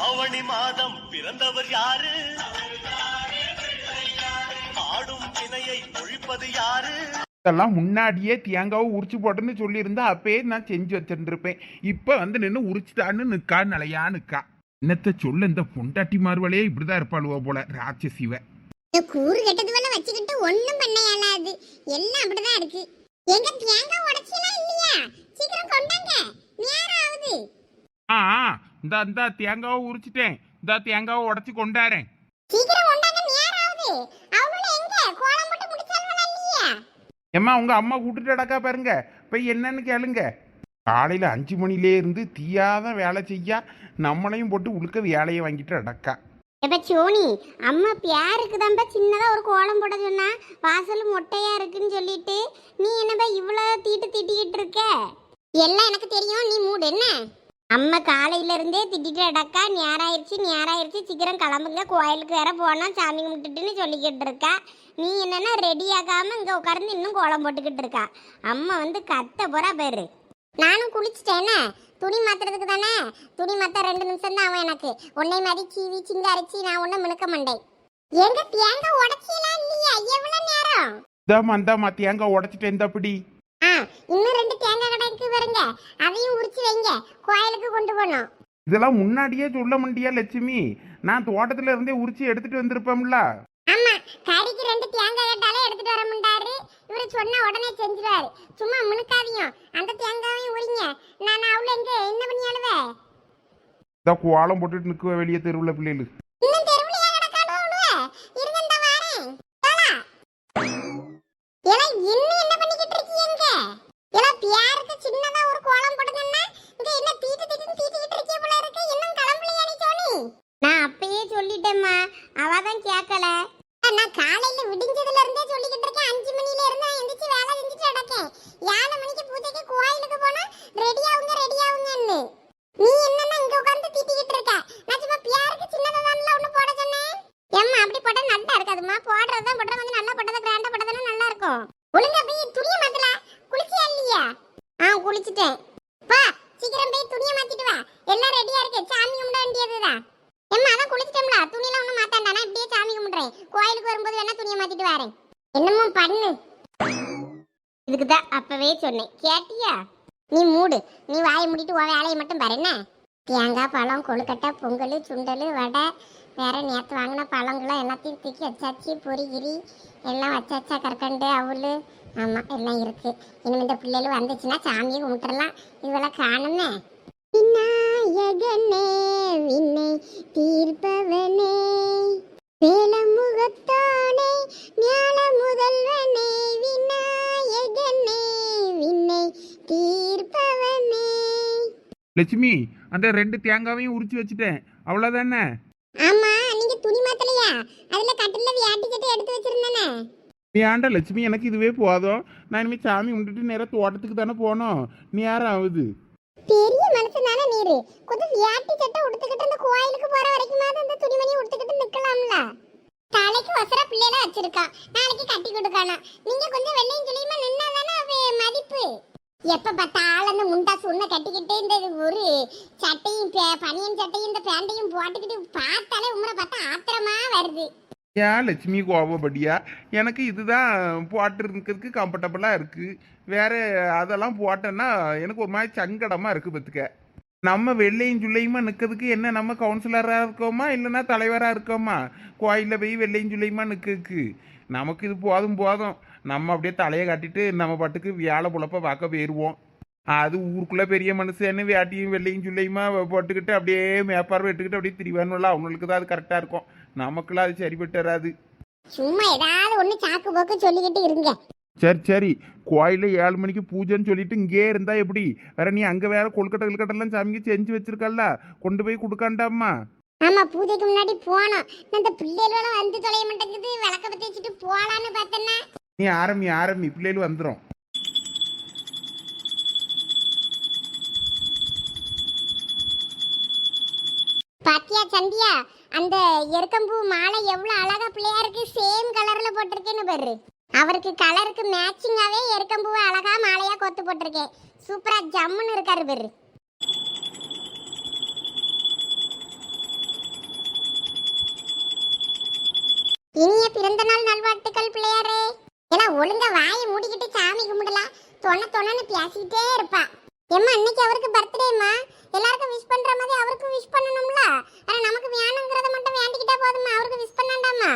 ஆவணி மாதம் பிறந்தவர் யாரு? ஆடும் வினையை ஒழிப்பது யாரு? இதெல்லாம் முன்னாடியே தேங்காவை உரிச்சு போட்டேன்னு சொல்லியிருந்தா அப்பயே நான் செஞ்சு வச்சிருந்திருப்பேன். இப்போ வந்து நின்று உரிச்சுட்டான்னு நிக்கா நிலையா நிக்கா. என்னத்த சொல்ல இந்த பொண்டாட்டி மார்வலையே இப்படிதான் இருப்பாளுவோ போல ராட்சசிவ. இந்த கூறு கெட்டது போல வச்சுக்கிட்டு ஒண்ணும் பண்ண இயலாது. எல்லாம் அப்படிதான் இருக்கு. எங்க தேங்காய் உடைச்சலாம் இல்லையா? சீக்கிரம் கொண்டாங்க. நேரம் ஆகுது. ஆ. இந்த இந்த தேங்காவை உரிச்சிட்டேன். இந்த தேங்காவை உடைச்சு கொண்டாரேன். ஏம்மா உங்க அம்மா கூட்டுட்டு அடக்கா பாருங்க. போய் என்னன்னு கேளுங்க. காலையில அஞ்சு மணிலே இருந்து தீயாத வேலை செய்யா நம்மளையும் போட்டு உழுக்க வேலையை வாங்கிட்டு அடக்கா எப்ப சோனி அம்மா பியாருக்கு தான்ப்பா சின்னதா ஒரு கோலம் போட சொன்னா வாசல் மொட்டையா இருக்குன்னு சொல்லிட்டு நீ என்னப்பா இவ்வளவு தீட்டு திட்டிக்கிட்டு இருக்க? எல்லாம் எனக்கு தெரியும் நீ மூடு என்ன? அம்மா காலையில இருந்தே திட்டிட்டு அடக்கா நேராயிருச்சு நேராயிருச்சு சீக்கிரம் கிளம்புங்க கோயிலுக்கு வேற போனா சாமி கும்பிட்டுட்டுன்னு சொல்லிக்கிட்டு இருக்கா. நீ என்னன்னா ரெடி ஆகாம இங்க உட்கார்ந்து இன்னும் கோலம் போட்டுக்கிட்டு இருக்கா. அம்மா வந்து கத்த போறா பேரு. நானும் குளிச்சிட்டேனே துணி மாத்துறதுக்கு தானே? துணி மாத்த ரெண்டு நிமிஷம் தான் ஆகும் எனக்கு. உன்னை மாதிரி சீவி சிங்க அரைச்சி நான் ஒன்னும் மினுக்க மாட்டேன். எங்க தேங்காய் உடைச்சலாம் இல்லையா? எவ்வளவு நேரம்? இந்தாம்மா இந்தாம்மா தேங்காய் உடைச்சிட்டேன் இந்த பிடி. ஆ இன்னும் ரெண்டு தேங்காய் கடை இருக்கு பாருங்க. அதையும் உரிச்சு வைங்க. கோயிலுக்கு கொண்டு போகணும். இதெல்லாம் முன்னாடியே சொல்ல முடியா லட்சுமி? நான் தோட்டத்துல இருந்தே உரிச்சு எடுத்துட்டு வந்திருப்பேன்ல ஆமா கறிக்கு ரெண்டு தேங்காய் கேட்டாலே எடுத்துட்டு வர மாட்டாரு. இவரு சொன்னா உடனே செஞ்சிருவாரு. சும்மா மினுக்காதீங்க அந்த தேங்காவையும் உரிங்க. நான் அவ்வளோ எங்க என்ன பண்ணி அழுவே? இந்த கோலம் போட்டுட்டு நிற்குவ வெளியே தெருவுல பிள்ளைகள் இன்னும் தெருவுல ஏன் கிடக்கானோ அழுவே இருங்க இந்த வாரேன் ஏலா ஏலா இன்னும் என்ன பண்ணிக்கிட்டு இருக்கீங்க ஏலா பியாருக்கு சின்னதா ஒரு கோலம் போடுங்கன்னா இங்க என்ன தீட்டு தீட்டு தீட்டிக்கிட்டு இருக்கே போல இருக்கு இன்னும் கிளம்பலையா நீ சோனி நான் அப்பயே சொல்லிட்டேம்மா அவ தான் கேட்கல நான் காலையில விடிஞ்சதுல இருந்தே சொல்லிக்கிட்டு இருக்கேன் அஞ்சு மணில இருந்து நான் எந்திரிச்சு வேலை செஞ்சுட்டு நடக்கேன் ஏழு மணிக்கு பூஜைக்கு கோயிலுக்கு போனா ரெடி ஆகுங்க ரெடி ஆகுங்கன்னு நீ என்னன்னா இங்க உட்கார்ந்து திட்டிக்கிட்டு இருக்க நான் சும்மா பியாருக்கு சின்னதா தான்ல ஒண்ணு போட சொன்னேன் ஏம்மா அப்படி போட்டா நல்லா இருக்காதும்மா போடுறது தான் போடுறது கொஞ்சம் நல்லா போட்டதா கிராண்டா போட்டதானே நல்லா இருக்கும் ஒழுங்கா போய் துணியை மாத்தல குளிச்சியா இல்லையா ஆ குளிச்சிட்டேன் வா சீக்கிரம் போய் துணியை மாத்திட்டு வா. எல்லாம் ரெடியா இருக்கு. சாமி கும்பிட வேண்டியதுதான். எம்மா அதான் குளிச்சிட்டோம்ல. துணியெல்லாம் ஒன்றும் மாத்தாண்டா நான் இப்படியே சாமி கும்பிடுறேன். கோயிலுக்கு வரும்போது வேணா துணியை மாத்திட்டு வரேன். என்னமோ பண்ணு. இதுக்கு தான் அப்பவே சொன்னேன். கேட்டியா? நீ மூடு. நீ வாயை மூடிட்டு உன் வேலையை மட்டும் பாரு என்ன? தேங்காய் பழம் கொழுக்கட்டை பொங்கல் சுண்டல் வடை வேற நேற்று வாங்கின பழங்களை எல்லாத்தையும் தூக்கி வச்சாச்சு. பொரிகிரி எல்லாம் வச்சாச்சா கற்கண்டு அவள் ஆமாம் எல்லாம் இருக்கு. இனிமேல் இந்த பிள்ளைகள் வந்துச்சுன்னா சாமியை கும்பிட்டுறலாம். இதெல்லாம் காணுமே விநாயகனே வினை தீர்ப்பவனே. வேலமுகத்தானே ஞான முதல்வனே விநாயகனே வினை தீர்ப்பவனே. லட்சுமி அந்த ரெண்டு தேங்காவையும் உரிச்சு வச்சுட்டேன். அவ்வளோதானே ஆமா நீங்க துணி மாத்தலையா? அதுல கட்டில வியாட்டி கட்டி எடுத்து வச்சிருந்தானே. நீ ஆண்டா லட்சுமி எனக்கு இதுவே போதும். நான் இனிமேல் சாமி கும்பிட்டுட்டு நேராக தோட்டத்துக்கு தானே போனோம் நீ யாரும் ஆகுது பெரிய மனுஷன் கொஞ்சம் வியாட்டி சட்டை உடுத்துக்கிட்டு இந்த கோயிலுக்கு போற வரைக்குமாவது இந்த துணிமணி உடுத்துக்கிட்டு நிக்கலாம்ல? தலைக்கு ஒசர பிள்ளைல வச்சிருக்கா. நாளைக்கு கட்டி கொடுக்கானா. நீங்க கொஞ்சம் வெள்ளையும் கிளியுமா நின்னாதானே அவ மதிப்பு? எப்ப பார்த்தாலும் அந்த முண்டா சுண்ண கட்டிக்கிட்டு இந்த ஒரு சட்டையும் பனியன் சட்டையும் இந்த பேண்டையும் போட்டுக்கிட்டு பார்த்தாலே உங்களை பார்த்தா ஆத்திரமா வருது. ஏன் லட்சுமி கோபப்படியா? எனக்கு இதுதான் போட்டுருக்கிறதுக்கு கம்ஃபர்டபுளாக இருக்குது வேறு அதெல்லாம் போட்டேன்னா எனக்கு ஒரு மாதிரி சங்கடமாக இருக்குது பத்துக்க நம்ம வெள்ளையும் ஜுள்ளையுமா நிற்கிறதுக்கு என்ன? நம்ம கவுன்சிலராக இருக்கோமா? இல்லைன்னா தலைவராக இருக்கோமா? கோயிலில் போய் வெள்ளையும் ஜுள்ளையுமா நிற்கிறதுக்கு நமக்கு இது போதும் போதும். நம்ம அப்படியே தலையை கட்டிட்டு நம்ம பாட்டுக்கு வேலை புழப்ப பார்க்க போயிடுவோம் அது ஊருக்குள்ளே பெரிய மனுஷன்னு வேட்டியும் வெள்ளையும் ஜுள்ளையுமா போட்டுக்கிட்டு அப்படியே மேப்பார்வை எடுத்துக்கிட்டு அப்படியே திரிவானுல அவங்களுக்கு தான் அது கரெக்டாக இருக்கும். நமக்குலாம் அது சரிபட்டு வராது சும்மா ஏதாவது ஒன்று சாக்கு போக்கு சொல்லிக்கிட்டு இருங்க. சரி சரி. கோயிலில் ஏழு மணிக்கு பூஜைன்னு சொல்லிட்டு இங்கே இருந்தா எப்படி? வேற நீ அங்கே வேற கொழுக்கட்டை கொழுக்கட்டெல்லாம் சாமிக்கு செஞ்சு வச்சிருக்கல்ல. கொண்டு போய் கொடுக்காண்டாம்மா. ஆமா பூஜைக்கு முன்னாடி போனோம் நான் இந்த பிள்ளைகளெல்லாம் வந்து தொலைய மாட்டேங்குது. விளக்க பத்தி வச்சுட்டு போலான்னு பார்த்தேன்னா. நீ ஆரம்பி ஆரம்பி. பிள்ளைகள் வந்துடும் பாத்தியா சந்தியா? அந்த எருக்கம்பூ மாலை எவ்வளவு அழகா பிள்ளையா இருக்கு சேம் கலர்ல போட்டிருக்கேன்னு பாரு. அவருக்கு கலருக்கு மேட்சிங்காவே எருக்கம்பூவை அழகா மாலையா கொத்து போட்டிருக்கேன். சூப்பரா ஜம்முன்னு இருக்காரு பேரு இனிய பிறந்த நாள் நல்வாழ்த்துக்கள் பிள்ளையாரே. ஏன்னா ஒழுங்கா வாயை மூடிக்கிட்டு சாமி கும்பிடலாம். தொண தொணன்னு பேசிக்கிட்டே இருப்பான் ஏம்மா இன்னைக்கு அவருக்கு பர்த்டேம்மா எல்லாருக்கும் விஷ் பண்ற மாதிரி அவருக்கும் விஷ் பண்ணணும்ல. ஆனா நமக்கு வேணுங்கிறத மட்டும் வேண்டிக்கிட்டே போதுமா அவருக்கு விஷ் பண்ணாண்டாமா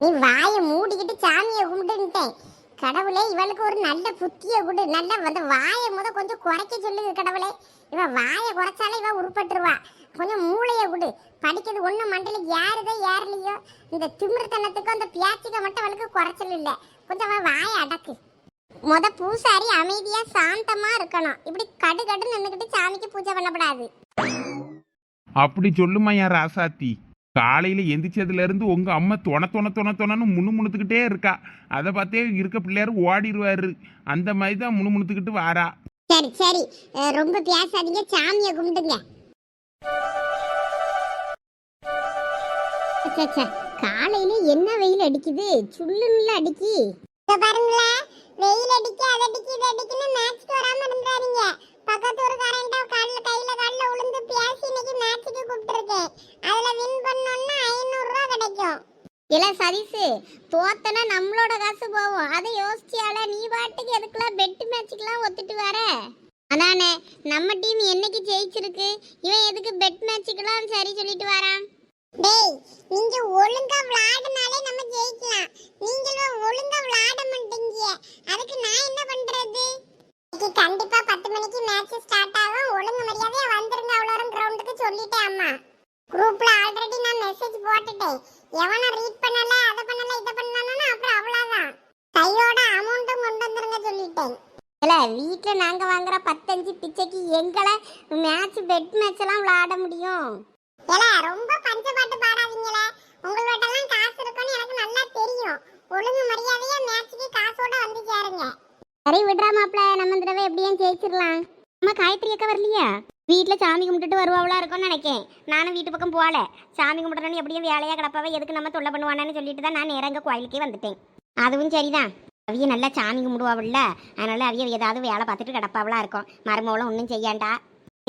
நீ வாயை மூடிக்கிட்டு சாமியை கும்பிட்டுட்டேன் கடவுளே இவளுக்கு ஒரு நல்ல புத்திய கொடு. நல்ல வந்து வாயை முத கொஞ்சம் குறைக்க சொல்லுது கடவுளே. இவ வாயை குறைச்சாலே இவ உருப்பட்டுருவா. கொஞ்சம் மூளைய கொடு. படிக்கிறது ஒண்ணு மண்டல ஏறுதோ ஏறலையோ இந்த திமிர்த்தனத்துக்கும் அந்த பியாச்சிக்க மட்டும் அவளுக்கு குறைச்சல் இல்ல. கொஞ்சம் அவன் வாயை அடக்கு. முத பூசாரி அமைதியா சாந்தமா இருக்கணும். இப்படி கடு கடுன்னு நின்னுக்கிட்டு சாமிக்கு பூஜை பண்ணக்கூடாது அப்படி சொல்லுமா என் ராசாத்தி? காலையில எந்திரிச்சதுல இருந்து உங்க அம்மா தொண தொண தொண தொணன்னு முணு முணுத்துக்கிட்டே இருக்கா. அதை பார்த்தே இருக்க பிள்ளையாரு ஓடிடுவாரு. அந்த மாதிரி தான் முணு முணுத்துக்கிட்டு வாரா. சரி சரி. ரொம்ப பேசாதீங்க. சாமியை கும்பிடுங்க. ச்சே, ச்சே, காலையில என்ன வெயில் அடிக்குது? சுள்ளுன்னு அடிக்கி. பாருங்களேன் வெயில் அடிக்க அது அடிக்கு இது அடிக்குன்னு மேட்ச்க்கு வராம இருந்தாருங்க பக்கத்து ஒரு கரண்ட கால்ல கையில கால்ல உளுந்து பேசி இன்னைக்கு மேட்ச்க்கு கூப்பிட்டுருக்கேன் அதுல வின் பண்ணோம்னா ஐநூறு ரூபா கிடைக்கும். இல்ல சதீஷ் தோத்தனா நம்மளோட காசு போவோம் அதை யோசிச்சியால நீ பாட்டுக்கு எதுக்குலாம் பெட் மேட்சுக்கெல்லாம் ஒத்துட்டு வர? அதானே நம்ம டீம் என்னைக்கு ஜெயிச்சிருக்கு? இவன் எதுக்கு பெட் மேட்சுக்கெல்லாம் சரி சொல்லிட்டு வரான்? டேய் நீங்க ஒழுங்கா விளையாடுனாலே நம்ம ஜெயிக்கலாம். நீங்களும் ஒழுங்கா விளையாட மாட்டீங்க அதுக்கு நான் என்ன பண்றது? இன்னைக்கு கண்டிப்பா பத்து மணிக்கு மேட்ச் ஸ்டார்ட் ஆகும். ஒழுங்கு மரியாதையா வந்துருங்க அவ்வளோரும் கிரவுண்டுக்கு சொல்லிட்டேன் அம்மா. குரூப்ல ஆல்ரெடி நான் மெசேஜ் போட்டுட்டேன். எவனை ரீட் பண்ணல அதை பண்ணல இதை பண்ணலன்னா அப்புறம் அவ்வளோதான் கையோட அமௌண்ட்டும் கொண்டு வந்துருங்க சொல்லிட்டேன். இல்ல வீட்டுல நாங்க வாங்குற பத்தஞ்சு பிச்சைக்கு எங்களை மேட்ச் பெட் மேட்ச் எல்லாம் விளையாட முடியும். ஏல ரொம்ப பஞ்சபாட்டு பாடாதீங்களே. உங்களோடலாம் காசு இருக்குன்னு எனக்கு நல்லா தெரியும். ஒழுங்கு மரியாதையா மேட்ச்சுக்கு காசோட வந்து சேருங்க. சரி விடுறா மாப்ள நம்ம இந்த தடவை எப்படியும் ஜெயிச்சிடலாம். அம்மா காயத்ரி அக்கா வரலையா? வீட்டில் சாமி கும்பிட்டுட்டு வருவாவளா இருக்கும்னு நினைக்கேன். நானும் வீட்டு பக்கம் போகல. சாமி கும்பிட்றேன்னு எப்படியும் வேலையாக கிடப்பாவே எதுக்கு நம்ம தொல்லை பண்ணுவானான்னு சொல்லிட்டு தான் நான் நேரங்க கோயிலுக்கே வந்துட்டேன். அதுவும் சரிதான். அவிய நல்லா சாமி கும்பிடுவாவில்ல. அதனால அவிய ஏதாவது வேலை பார்த்துட்டு கிடப்பாவளா இருக்கும். மருமவளும் ஒன்றும் செய்யாண்டா.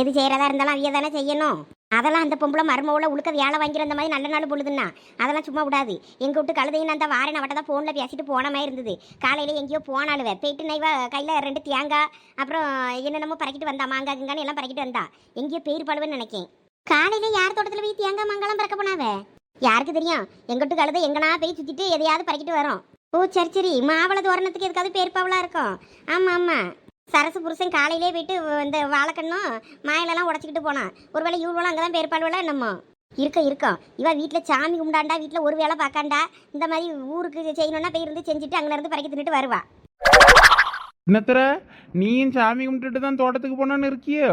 எது செய்கிறதா இருந்தாலும் அவிய தானே செய்யணும். அதெல்லாம் அந்த பொம்பளை மருமவுல உழுக்க வேலை வாங்கிற அந்த மாதிரி நல்ல நாள் பொழுதுன்னா அதெல்லாம் சும்மா விடாது. எங்கள் விட்டு கழுதையும் அந்த வாரன். அவட்ட தான் ஃபோனில் பேசிட்டு போன மாதிரி இருந்தது. காலையில் எங்கேயோ போனாலுவே போயிட்டு நைவா கையில் ரெண்டு தேங்காய் அப்புறம் என்னென்னமோ பறக்கிட்டு வந்தா மாங்காய் எல்லாம் பறக்கிட்டு வந்தா. எங்கேயோ பேர் பழுவுன்னு நினைக்கேன். காலையில் யார் தோட்டத்தில் போய் தேங்காய் மாங்காலாம் பறக்க போனாவே? யாருக்கு தெரியும்? எங்கிட்டு கழுதை எங்கனா போய் சுற்றிட்டு எதையாவது பறக்கிட்டு வரோம். ஓ சரி சரி. மாவள தோரணத்துக்கு எதுக்காவது பேர் பாவலாக இருக்கும். ஆமாம் ஆமாம் சரசு புருஷன் காலையிலே போயிட்டு இந்த வாழைக்கண்ணும் மாயிலெல்லாம் உடச்சிக்கிட்டு போனான். ஒருவேளை இவ்வளோ அங்கே தான் பேர்பாடுவலாம் என்னமோ? இருக்க இருக்கோம் இவன் வீட்டில் சாமி கும்பிடாண்டா வீட்டில் ஒரு வேலை பார்க்காண்டா. இந்த மாதிரி ஊருக்கு செய்யணும்னா போய் இருந்து செஞ்சுட்டு அங்கே இருந்து பறக்கி தின்னுட்டு வருவா. என்னத்தர? நீயும் சாமி கும்பிட்டுட்டு தான் தோட்டத்துக்கு போனான்னு இருக்கியோ?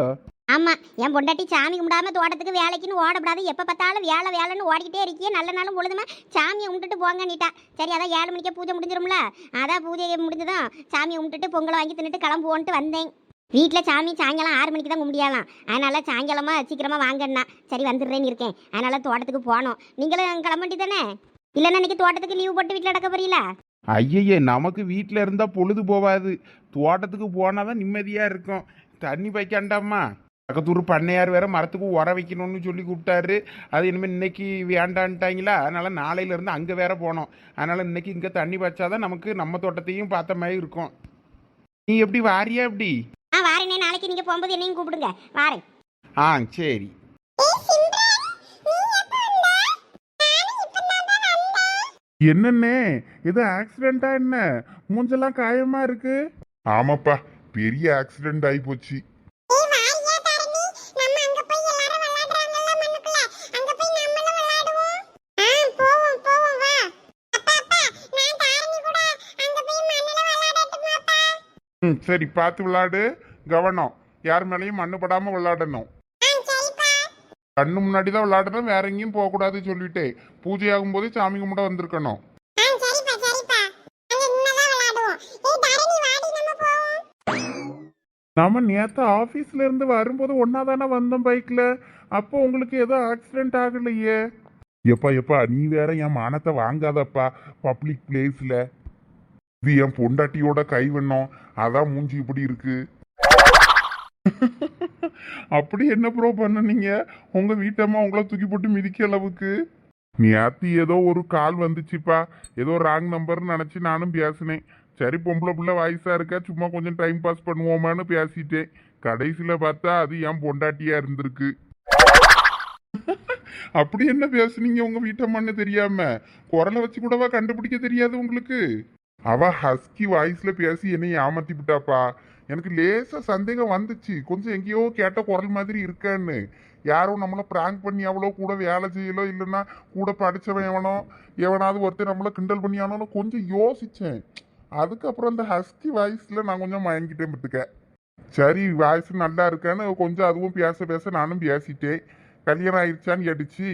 ஆமாம் என் பொண்டாட்டி சாமி கும்பிடாம தோட்டத்துக்கு வேலைக்குன்னு ஓடப்படாது. எப்போ பார்த்தாலும் வேலை வேலைன்னு ஓடிக்கிட்டே இருக்கியே. நல்ல நாளும் பொழுதுமா சாமியை கும்பிட்டுட்டு போங்கன்னிட்டா சரி அதான் ஏழு மணிக்கே பூஜை முடிஞ்சிரும்ல? அதான் பூஜை முடிஞ்சதும் சாமியை கும்பிட்டுட்டு பொங்கலை வாங்கி தின்னுட்டு கிளம்புவோன்ட்டு வந்தேன். வீட்டில் சாமி சாயங்காலம் ஆறு மணிக்கு தான் கும்பிடியாலாம் அதனால் சாயங்காலமாக சீக்கிரமாக வாங்கன்னா சரி வந்துடுறேன்னு இருக்கேன். அதனால் தோட்டத்துக்கு போனோம். நீங்களும் கிளம்பட்டி தானே இல்லைன்னா இன்னைக்கு தோட்டத்துக்கு லீவ் போட்டு வீட்டில் நடக்க போறீங்களா? ஐயையே நமக்கு வீட்டில் இருந்தால் பொழுது போகாது தோட்டத்துக்கு போனால் தான் நிம்மதியாக இருக்கும். தண்ணி வைக்காண்டாமா பக்கத்தூர் பண்ணையார் வேற மரத்துக்கு உர வைக்கணும்னு சொல்லி கூப்பிட்டாரு. அது இனிமேல் இன்னைக்கு வேண்டான்ட்டாங்களா? அதனால நாளையிலேருந்து அங்கே வேற போனோம். அதனால இன்னைக்கு இங்கே தண்ணி வச்சாதான் நமக்கு நம்ம தோட்டத்தையும் பார்த்த மாதிரி இருக்கும். நீ எப்படி வாரியா எப்படி? ஆ வாரேனே. நாளைக்கு நீங்க போகும்போது என்னையும் கூப்பிடுங்க. வாரேன். ஆ சரி. என்னண்ணே இது ஆக்சிடென்ட்டா என்ன? மூஞ்செல்லாம் காயமா இருக்கு? ஆமாப்பா பெரிய ஆக்சிடென்ட் ஆகி போச்சு. ம் சரி பார்த்து விளையாடு. கவனம். யார் மேலேயும் மண்ணு படாமல் விளையாடணும். கண்ணு முன்னாடி தான் விளையாடணும் வேற எங்கேயும் போகக்கூடாதுன்னு சொல்லிட்டு. பூஜை ஆகும்போது சாமி கும்பிட வந்திருக்கணும். நாம நேற்று ஆபீஸ்ல இருந்து வரும்போது ஒன்னா தானே வந்தோம் பைக்ல. அப்போ உங்களுக்கு ஏதோ ஆக்சிடென்ட் ஆகலையே. எப்பா எப்பா நீ வேற என் மானத்தை வாங்காதப்பா பப்ளிக் பிளேஸ்ல இது என் பொண்டாட்டியோட கைவண்ணம் அதான் மூஞ்சி இப்படி இருக்கு. அப்படி என்ன ப்ரோ பண்ணுனீங்க? உங்க வீட்டம்மா உங்களை தூக்கி போட்டு மிதிக்க அளவுக்கு. நேத்து ஏதோ ஒரு கால் வந்துச்சுப்பா. ஏதோ ராங் நம்பர்னு நினச்சி நானும் பேசினேன். சரி பொம்பளை பிள்ளை வாய்ஸாக இருக்கா? சும்மா கொஞ்சம் டைம் பாஸ் பண்ணுவோமான்னு பேசிட்டேன். கடைசியில் பார்த்தா அது என் பொண்டாட்டியாக இருந்திருக்கு. அப்படி என்ன பேசுனீங்க உங்கள் வீட்டம்மான்னு தெரியாமல் குரலை வச்சு கூடவா கண்டுபிடிக்க தெரியாது உங்களுக்கு? அவ ஹஸ்கி வாய்ஸ்ல பேசி என்னை ஏமாத்தி விட்டாப்பா. எனக்கு லேசா சந்தேகம் வந்துச்சு. கொஞ்சம் எங்கேயோ கேட்ட குரல் மாதிரி இருக்கான்னு. யாரும் நம்மளை பிராங்க் பண்ணி அவ்வளோ கூட வேலை செய்யலோ இல்லைன்னா கூட படித்தவன் எவனோ எவனாவது ஒருத்தர் நம்மளை கிண்டல் பண்ணியானோன்னு கொஞ்சம் யோசித்தேன் அதுக்கப்புறம் இந்த ஹஸ்கி வாய்ஸில் நான் கொஞ்சம் மயங்கிட்டேன் பத்துக்க. சரி வாய்ஸ் நல்லா இருக்கான்னு கொஞ்சம் அதுவும் பேச பேச நானும் பேசிட்டேன். கல்யாணம் ஆயிடுச்சான்னு கேட்டுச்சு.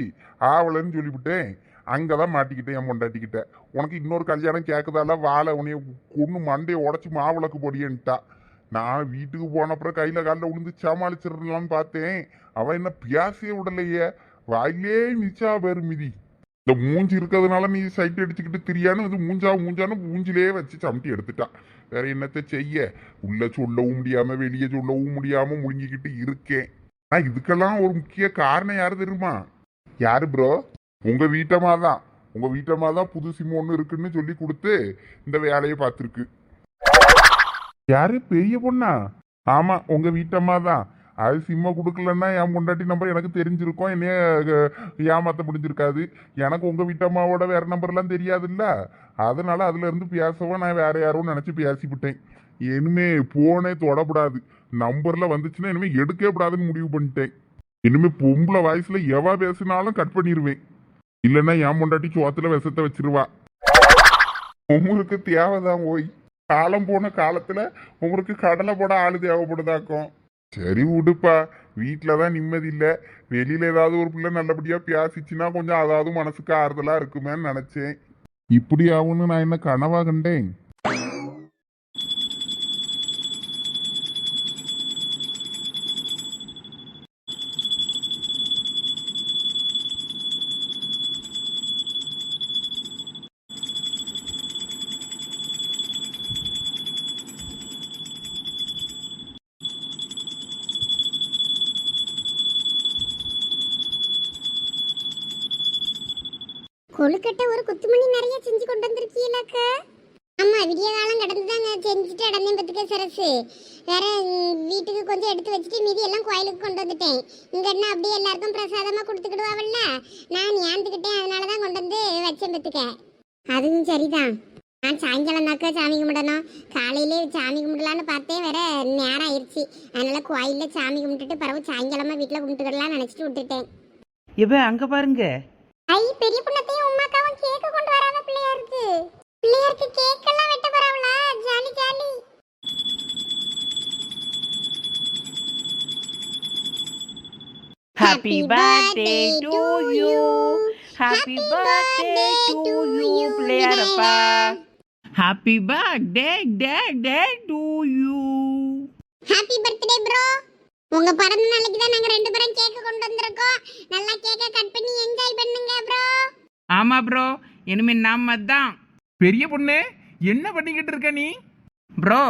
ஆவலன்னு சொல்லிவிட்டேன். அங்கே தான் மாட்டிக்கிட்டேன் என் பொண்டாட்டிக்கிட்ட. உனக்கு இன்னொரு கல்யாணம் கேட்குதால வாழை உனைய கொண்டு மண்டையை உடச்சி மாவிளக்கு பொடியன்ட்டா. நான் வீட்டுக்கு போனப்புறம் கையில் காலில் விழுந்து சமாளிச்சிடலான்னு பார்த்தேன். அவன் என்ன பியாசியே விடலையே. வாயிலே நிச்சா பேர் மிதி. இந்த மூஞ்சி இருக்கிறதுனால நீ சைட் அடிச்சுக்கிட்டு திரியான்னு இது மூஞ்சா மூஞ்சான்னு மூஞ்சிலே வச்சு சமட்டி எடுத்துட்டான் வேற என்னத்தை செய்ய? உள்ள சொல்லவும் முடியாம வெளியே சொல்லவும் முடியாம முழுங்கிக்கிட்டு இருக்கேன். ஆனால் இதுக்கெல்லாம் ஒரு முக்கிய காரணம் யாரு தெரியுமா? யாரு ப்ரோ உங்க வீட்டம்மா தான் உங்க வீட்டம்மா தான் புது சிம் ஒன்று இருக்குன்னு சொல்லி கொடுத்து இந்த வேலையை பார்த்துருக்கு. யாரு? பெரிய பொண்ணா? ஆமா உங்க வீட்டம்மா தான் அது சிம்மை கொடுக்கலன்னா என் பொண்டாட்டி நம்பர் எனக்கு தெரிஞ்சிருக்கும். என்னைய ஏமாற்ற ஏமாத்த முடிஞ்சிருக்காது. எனக்கு உங்க வீட்டம்மாவோட வேற நம்பர்லாம் தெரியாதுல்ல. அதனால அதுல இருந்து பேசவும் நான் வேற யாரும் நினைச்சு பேசிவிட்டேன். இனிமே போனே தொடக்கூடாது நம்பர்ல வந்துச்சுன்னா இனிமே எடுக்கவே கூடாதுன்னு முடிவு பண்ணிட்டேன். இனிமே பொம்பளை வயசுல எவா பேசினாலும் கட் பண்ணிடுவேன் இல்லைன்னா என் பொண்டாட்டி சோத்துல விஷத்தை வச்சிருவா. உங்களுக்கு தேவைதான் ஓய். காலம் போன காலத்துல உங்களுக்கு கடலை போட ஆளு தேவைப்படுதாக்கும். சரி விடுப்பா. வீட்டில் தான் நிம்மதி இல்லை. வெளியில ஏதாவது ஒரு பிள்ளை நல்லபடியா பேசிச்சுன்னா கொஞ்சம் அதாவது மனசுக்கு ஆறுதலா இருக்குமேன்னு நினைச்சேன். இப்படி ஆகும்னு நான் என்ன கனவா கண்டேன்? கொழுக்கட்டை ஒரு குத்துமணி நிறைய செஞ்சு கொண்டு வந்திருக்கீங்களாக்கா? ஆமா விடிய காலம் கடந்துதாங்க. செஞ்சுட்டு அடந்தேன் பத்துக்க சரசு. வேற வீட்டுக்கு கொஞ்சம் எடுத்து வச்சுட்டு மீதி எல்லாம் கோயிலுக்கு கொண்டு வந்துட்டேன். இங்க என்ன அப்படியே எல்லாருக்கும் பிரசாதமா கொடுத்துக்கிடுவாவல்ல? நான் ஏந்துக்கிட்டேன் அதனால தான் கொண்டு வந்து வச்சேன் பத்துக்க. அதுவும் சரிதான். நான் சாயங்காலம் தாக்க சாமி கும்பிடணும். காலையிலே சாமி கும்பிடலான்னு பார்த்தேன் வேற நேரம் ஆயிடுச்சு அதனால கோயிலில் சாமி கும்பிட்டுட்டு பிறகு சாயங்காலமா வீட்டில் கும்பிட்டுக்கிடலாம் நினச்சிட்டு விட்டுட்டேன். எப்ப அங்க பாருங்க. ஐ பெரிய பொண்ணத்தையும் உமாக்காவும் கேக்கு கொண்டு வராம பிள்ளையாருக்கு. பிள்ளையாருக்கு கேக் எல்லாம் வெட்ட போறாங்களா jolly jolly. Happy birthday to you happy birthday to you பிள்ளையாரப்பா ஹாப்பி பர்த்டே டே டே to you happy birthday bro உங்க பிறந்த நாளைக்கு தான் நாங்க ரெண்டு பேரும் கேக் கொண்டு வந்திருக்கோம். நல்லா கேக்க கட் பண்ணி என்ஜாய் பண்ணுங்க ப்ரோ ஆமா ப்ரோ இனிமே நாம தான் பெரிய பொண்ணு என்ன பண்ணிக்கிட்டு இருக்க நீ? ப்ரோ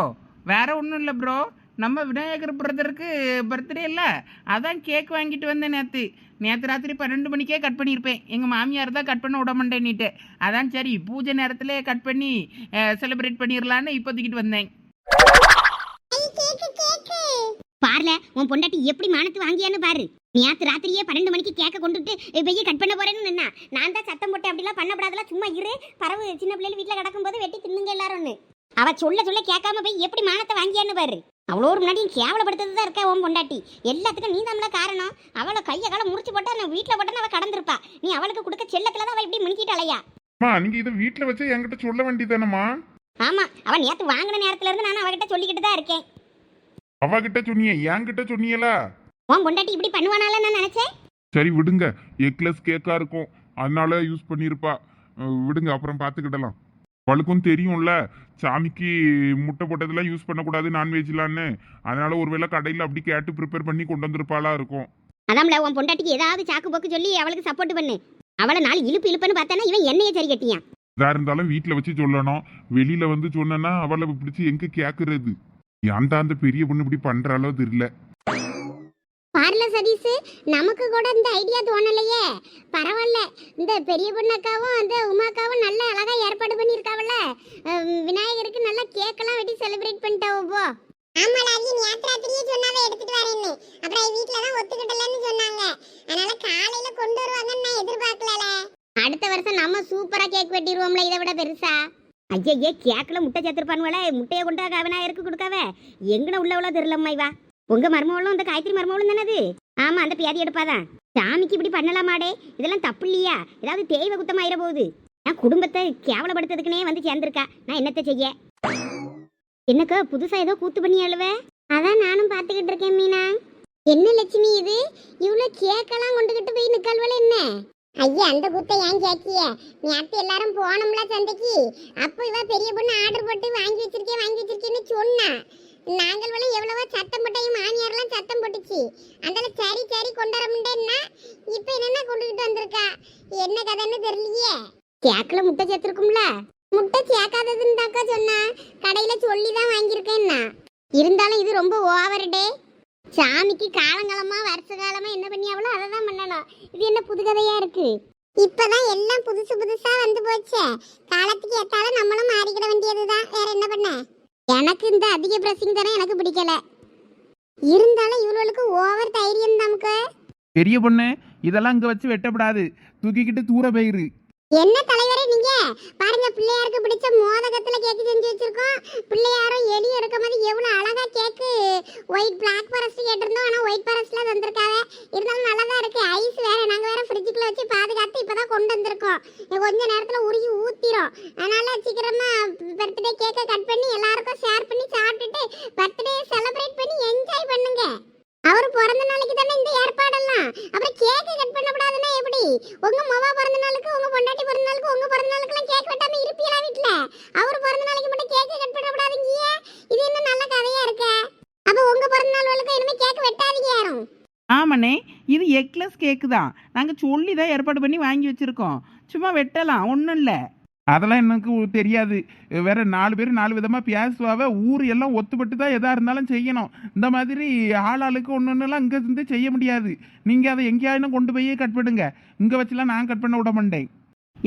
வேற ஒன்றும் இல்லை ப்ரோ நம்ம விநாயகர் பிரதருக்கு பர்த்டே இல்லை? அதான் கேக் வாங்கிட்டு வந்தேன் நேற்று நேற்று ராத்திரி பன்னெண்டு மணிக்கே கட் பண்ணியிருப்பேன். எங்கள் மாமியார் தான் கட் பண்ண விட மாட்டேன்னுட்டு. அதான் சரி பூஜை நேரத்திலே கட் பண்ணி செலிப்ரேட் பண்ணிடலான்னு இப்போதைக்கிட்டு வந்தேன். பாருல உன் பொண்டாட்டி எப்படி மானத்து வாங்கியான்னு பாரு. நேத்து ராத்திரியே பன்னெண்டு மணிக்கு கேக்க கொண்டுட்டு வெய்ய கட் பண்ண போறேன்னு நின்னா. நான் தான் சத்தம் போட்டு அப்படிலாம் பண்ணப்படாதெல்லாம் சும்மா இரு. பறவு சின்ன பிள்ளைகள் வீட்டுல கிடக்கும்போது வெட்டி தின்னுங்க எல்லாரும்னு. அவ சொல்ல சொல்ல கேட்காம போய் எப்படி மானத்தை வாங்கியான்னு பாரு. அவ்வளோ ஒரு முன்னாடி கேவலப்படுத்தது தான் இருக்கா உன் பொண்டாட்டி. எல்லாத்துக்கும் நீ தான்ல காரணம். அவளை கையை காலை முறிச்சு போட்டா நான் வீட்டில் போட்டா அவ கடந்திருப்பா. நீ அவளுக்கு கொடுக்க செல்லத்துல தான் அவ இப்படி முனிக்கிட்டாளையா அம்மா நீங்க இதை வீட்டுல வச்சு என்கிட்ட சொல்ல வேண்டியதானம்மா ஆமா அவன் நேத்து வாங்கின நேரத்துல இருந்து நான் அவகிட்ட சொல்லிக்கிட்டு தான் இருக்கேன். அவகிட்ட சொன்னியே என்கிட்ட சொன்னியலா? உன் பொண்டாட்டி இப்படி பண்ணுவானால நான் நினைச்சேன். சரி விடுங்க. எக்லெஸ் கேக்கா இருக்கும். அதனால யூஸ் பண்ணியிருப்பா. அஹ் விடுங்க அப்புறம் பார்த்துக்கிடலாம் அவளுக்கும் தெரியும்ல. சாமிக்கு முட்டை போட்டதெல்லாம் யூஸ் பண்ணக்கூடாது நான்வெஜ்லான்னு. அதனால ஒருவேளை கடையில் அப்படி கேட்டு ப்ரிப்பேர் பண்ணி கொண்டு வந்திருப்பாளா இருக்கும். அதாம்ல உன் பொண்டாட்டிக்கு ஏதாவது சாக்கு போக்கு சொல்லி அவளுக்கு சப்போர்ட் பண்ணு. அவளை நாலு இழுப்பு இழுப்புன்னு பார்த்தானா இவன் என்னையே சரி கட்டியான். இதா இருந்தாலும் வீட்டில் வச்சு சொல்லணும். வெளியில வந்து சொன்னேன்னா அவளை பிடிச்சி எங்க கேக்குறது? ஏன்டா அந்த பெரிய பொண்ணு இப்படி பண்றாளோ தெரியல. பாருல சதீஷ் நமக்கு கூட இந்த ஐடியா தோணலையே. பரவாயில்ல இந்த பெரிய பொண்ணக்காவும் அந்த உமாக்காவும் நல்ல அழகா ஏற்பாடு பண்ணியிருக்காவல்ல. விநாயகருக்கு நல்லா கேக்கெல்லாம் வெட்டி செலிப்ரேட் பண்ணிட்டாவோ போ. ஆமாடா அது நேத்ராத்திரியே சொன்னாவே எடுத்துட்டு வரேன்னு. அப்புறம் வீட்ல தான் ஒத்துக்கிடலன்னு சொன்னாங்க. அதனால காலையில கொண்டு வருவாங்கன்னு நான் எதிர்பார்க்கல அடுத்த வருஷம் நம்ம சூப்பரா கேக் வெட்டிடுவோம்ல இதை விட பெருசா? ஐயையே கேக்கில் முட்டை சேர்த்துருப்பானுவல முட்டையை கொண்டு வா விநாயகருக்கு கொடுக்காவ. எங்கன உள்ளவளோ தெரியலம்மா இவா? உங்க மருமவளும் இந்த காயத்ரி மருமவளும் அது? ஆமா அந்த பியாதி எடுப்பாதான் சாமிக்கு இப்படி பண்ணலாமாடே இதெல்லாம் தப்பு இல்லையா? ஏதாவது தேய்வ குத்தமாயிர போகுது. நான் குடும்பத்தை கேவலப்படுத்துறதுக்குனே வந்து சேர்ந்திருக்கா. நான் என்னத்த செய்ய? என்னக்கா புதுசா ஏதோ கூத்து பண்ணி அழுவ? அதான் நானும் பாத்துக்கிட்டு இருக்கேன் மீனா. என்ன லட்சுமி இது? இவ்வளவு கேக்கெல்லாம் கொண்டுகிட்டு போய் நிக்கல்வல என்ன? ஐயா அந்த குத்தை ஏன் கேக்கிய நேத்து எல்லாரும் போனோம்ல சந்தைக்கு? அப்போ இவ பெரிய பொண்ணு ஆர்டர் போட்டு வாங்கி வச்சிருக்கேன் வாங்கி வச்சிருக்கேன்னு சொன்னா. நாங்கள் வளம் எவ்வளவோ சத்தம் போட்டையும் மாமியார்லாம் சத்தம் போட்டுச்சு. அந்தால சரி சரி கொண்டு வர முடியேன்னா இப்போ என்னென்ன கொண்டுகிட்டு வந்திருக்கா? என்ன கதைன்னு தெரியலையே. கேக்கில் முட்டை சேர்த்துருக்கும்ல? முட்டை சேர்க்காததுன்னு தாக்கா சொன்னா. கடையில சொல்லி தான் வாங்கியிருக்கேன்னா. இருந்தாலும் இது ரொம்ப ஓவர் டே. சாமிக்கு காலங்காலமா வருஷ காலமா என்ன பண்ணியாவளோ அதை தான் பண்ணணும். இது என்ன புது கதையா இருக்கு? இப்பதான் எல்லாம் புதுசு புதுசா வந்து போச்சே. காலத்துக்கு ஏத்தால நம்மளும் மாறிக்கிட வேண்டியதுதான். வேற என்ன பண்ண? எனக்கு இந்த அதிக பிரசிங் தானே எனக்கு பிடிக்கல. இருந்தாலும் இவளுக்கு ஓவர் தைரியம் நமக்கு. பெரிய பொண்ணு இதெல்லாம் இங்கே வச்சு வெட்டப்படாது. தூக்கிக்கிட்டு தூர போயிரு. என்ன தலைவரே நீங்க? பாருங்க பிள்ளையாருக்கு பிடிச்ச மோதகத்துல கேக்கு செஞ்சு வச்சிருக்கோம். பிள்ளையாரும் எலியும் இருக்க மாதிரி எவ்வளவு அழகா கேக்கு ஒயிட் பிளாக் ஃபாரஸ்ட் கேட்டிருந்தோம். ஆனால் ஒயிட் ஃபாரஸ்ட்ல தந்திருக்காங்க இருந்தாலும் நல்லா தான் இருக்கு ஐஸ் வேற நாங்க வேற ஃப்ரிட்ஜுக்குள்ள வச்சு பாதுகாத்து இப்பதான் கொண்டு வந்திருக்கோம் இன்னும் கொஞ்ச நேரத்துல உருகி ஊத்திரும் அதனால சீக்கிரமா பர்த்டே கேக்கை கட் பண்ணி எல்லாருக்கும் ஷேர் பண்ணி சாப்பிட்டுட்டு பர்த்டே செலிப்ரேட் பண்ணி என்ஜாய் பண்ணுங்க அவர் பிறந்த நாளைக்கு தானே இந்த ஏற்பாடெல்லாம் அப்புறம் கேக்கு கட் பண்ணக்கூடாதுன்னா எப்படி உங்க மொவா பிறந்த நாளுக்கு உங்க பொண்டாட்டி பிறந்த நாளுக்கு உங்க பிறந்த நாளுக்குலாம் கேக் வெட்டாம இருப்பீங்களா வீட்ல அவர் பிறந்த நாளைக்கு மட்டும் கேக் கட் பண்ணக்கூடாதுங்க இது என்ன நல்ல கதையா இருக்க அப்ப உங்க பிறந்த நாளுக்கு இனிமே கேக் வெட்டாதீங்க யாரும் ஆமாண்ணே இது எக்லஸ் கேக்கு தான். நாங்கள் சொல்லி தான் ஏற்பாடு பண்ணி வாங்கி வச்சுருக்கோம். சும்மா வெட்டலாம் ஒன்றும் இல்லை. அதெல்லாம் எனக்கு தெரியாது. வேற நாலு பேர் நாலு விதமாக பேசுவாவ. ஊர் எல்லாம் ஒத்துப்பட்டு தான் எதாக இருந்தாலும் செய்யணும். இந்த மாதிரி ஆளாளுக்கு ஒன்று ஒன்றுலாம் இங்கே இருந்து செய்ய முடியாது. நீங்கள் அதை எங்கேயாவது கொண்டு போய் கட் பண்ணுங்க. இங்கே வச்சுலாம் நான் கட் பண்ண விட மாட்டேன்.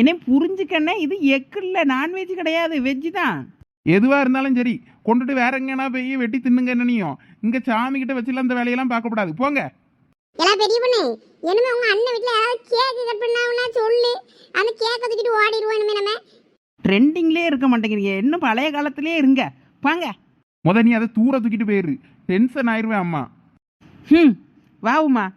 என்ன புரிஞ்சுக்கண்ணே இது எக்கு இல்லை நான்வெஜ் கிடையாது வெஜ்ஜு தான். எதுவாக இருந்தாலும் சரி கொண்டுட்டு வேற எங்கேனா போய் வெட்டி தின்னுங்க என்னனையும் இங்கே சாமி கிட்ட வச்சுலாம் அந்த வேலையெல்லாம் பார்க்கக்கூடாது. போங்க. எல்லாம் பெரிய பொண்ணு இனிமே உங்க அண்ணன் வீட்ல யாராவது கேக் கட் பண்ணாங்கன்னா சொல்லு. அந்த கேக் தூக்கிட்டு ஓடிடுவோம் இனிமே நம்ம. ட்ரெண்டிங்லேயே இருக்க மாட்டேங்கிறீங்க. இன்னும் பழைய காலத்திலே இருங்க. வாங்க. முத நீ அதை தூர தூக்கிட்டு போயிரு. டென்ஷன் ஆயிருவேன் அம்மா. ம் வா உமா.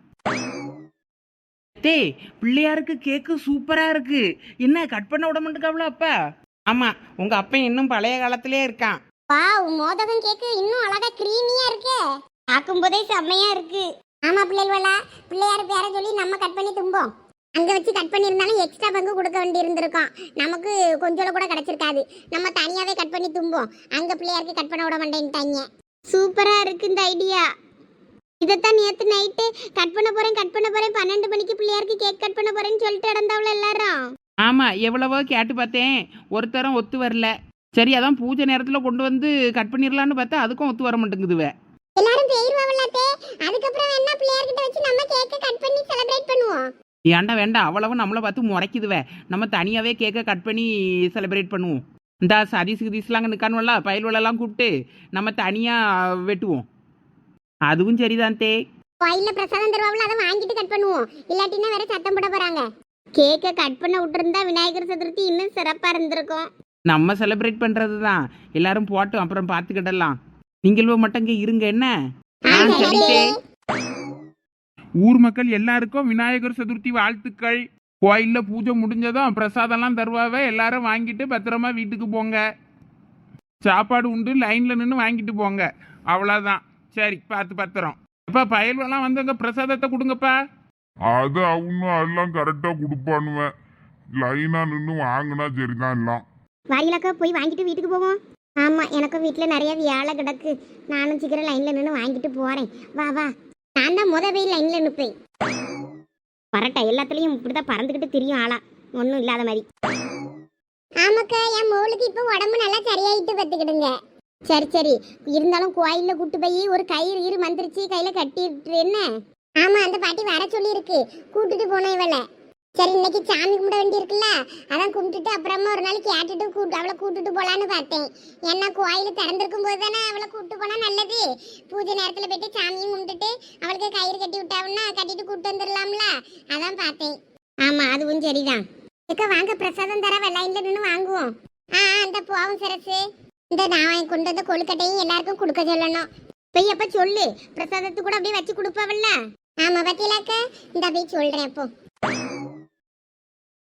டே பிள்ளையாருக்கு கேக்கு சூப்பராக இருக்கு. என்ன கட் பண்ண விட மாட்டேக்காவளோ அப்பா? ஆமாம் உங்கள் அப்பன் இன்னும் பழைய காலத்திலே இருக்கான். வா மோதகம் கேக்கு இன்னும் அழகா கிரீமியா இருக்கே. பார்க்கும்போதே செம்மையா இருக்கு. ஆமா பிள்ளைகளா பிள்ளையார் பேரை சொல்லி நம்ம கட் பண்ணி தும்போம் அங்க வச்சு கட் பண்ணியிருந்தாலும் எக்ஸ்ட்ரா பங்கு கொடுக்க வேண்டியிருந்திருக்கும். நமக்கு கொஞ்சம் கூட கிடைச்சிருக்காது. நம்ம தனியாவே கட் பண்ணி தும்போம் அங்க பிள்ளையாருக்கு கட் பண்ண விட மாட்டேன்ட்டாங்க சூப்பரா இருக்கு இந்த ஐடியா இதைத்தான் நேத்து நைட்டு கட் பண்ண போறேன் கட் பண்ண போறேன். பன்னெண்டு மணிக்கு பிள்ளையாருக்கு கேக் கட் பண்ண போறேன்னு சொல்லிட்டு இடந்தவள எல்லாரும். ஆமாம் எவ்வளவோ கேட்டு பார்த்தேன். ஒருத்தரும் ஒத்து வரல. சரி அதான் பூஜை நேரத்தில் கொண்டு வந்து கட் பண்ணிடலான்னு பார்த்தா அதுக்கும் ஒத்து வர மாட்டேங்குதுவே. எல்லாரும் போயிருவாங்களாத்தே அதுக்கப்புறம் வேணா பிள்ளையார்கிட்ட வச்சு நம்ம கேக்க கட் பண்ணி செலிப்ரேட் பண்ணுவோம். ஏன்டா வேண்டாம் அவ்வளவு நம்மளை பார்த்து முறைக்குதுவே. நம்ம தனியாகவே கேக்கை கட் பண்ணி செலிப்ரேட் பண்ணுவோம். இந்த சதீஸ் கிதீஸ்லாம் அங்கே நிற்கானுவல்ல பயல்வலெல்லாம் கூப்பிட்டு நம்ம தனியாக வெட்டுவோம். அதுவும் சரிதான் தே. கோயில்ல பிரசாதம் தருவாங்கள அதை வாங்கிட்டு கட் பண்ணுவோம். இல்லாட்டினா வேற சத்தம் போட போறாங்க. கேக்கை கட் பண்ண விட்டுருந்தா விநாயகர் சதுர்த்தி இன்னும் சிறப்பா இருந்திருக்கும். நம்ம செலிப்ரேட் பண்ணுறது தான் எல்லாரும் போட்டோம் அப்புறம் பார்த்துக்கிடலாம். நீங்களும் மட்டும் இங்கே இருங்க என்ன. ஊர் மக்கள் எல்லாருக்கும் விநாயகர் சதுர்த்தி வாழ்த்துக்கள். கோயிலில் பூஜை முடிஞ்சதும் பிரசாதம்லாம் தருவாவ எல்லாரும் வாங்கிட்டு பத்திரமா வீட்டுக்கு போங்க. சாப்பாடு உண்டு லைனில் நின்று வாங்கிட்டு போங்க. அவ்வளோதான் சரி பார்த்து பத்திரம். அப்பா பயல்வெல்லாம் வந்து அங்கே பிரசாதத்தை கொடுங்கப்பா. அது அவனும் எல்லாம் கரெக்டா கொடுப்பானுவேன் லைனா நின்று வாங்கினா சரிதான் எல்லாம். வாரியிலக்கா போய் வாங்கிட்டு வீட்டுக்கு போவோம். ஆமா எனக்கும் வீட்டில் நிறைய வேலை கிடக்கு. நானும் சீக்கிரம் லைன்ல நின்று வாங்கிட்டு போறேன். வா வா. நான் தான் முத போய் லைன்ல நிற்பேன் பரட்டை எல்லாத்துலேயும் இப்படிதான் பறந்துக்கிட்டு திரியும் ஆளா. ஒன்றும் இல்லாத மாதிரி. ஆமாக்கா என் மோளுக்கு இப்ப உடம்பு நல்லா சரியாயிட்டு பத்துக்கிடுங்க சரி சரி. இருந்தாலும் கோயிலில் கூட்டு போய் ஒரு கயிறு ஈறு மந்திரிச்சு கையில் கட்டிட்டு என்ன? ஆமா அந்த பாட்டி வர சொல்லி இருக்கு கூட்டிட்டு போனோம் இவளை. சரி இன்னைக்கு சாமி கும்பிட வேண்டி இருக்குல்ல அதான் கும்பிட்டுட்டு அப்புறமா ஒரு நாள் கேட்டுட்டு கூட்டு அவளை கூட்டிட்டு போகலான்னு பார்த்தேன். ஏன்னா கோயில் திறந்திருக்கும் போது தானே அவளை கூப்பிட்டு போனா நல்லது. பூஜை நேரத்துல போயிட்டு சாமியும் கும்பிட்டுட்டு அவளுக்கு கயிறு கட்டி விட்டாவுன்னா கட்டிட்டு கூப்பிட்டு வந்துடலாம்ல அதான் பார்த்தேன். ஆமா அதுவும் சரிதான். அக்கா வாங்க பிரசாதம் தர லைனில் நின்று வாங்குவோம். ஆ அந்த இந்த போவோம் சரசு. இந்த நான் கொண்டு வந்த கொழுக்கட்டையும் எல்லாருக்கும் கொடுக்க சொல்லணும். போய் அப்ப சொல்லு. பிரசாதத்து கூட அப்படியே வச்சு கொடுப்பாவில்ல? ஆமா பத்தியிலாக்க. இந்த போய் சொல்றேன் அப்போ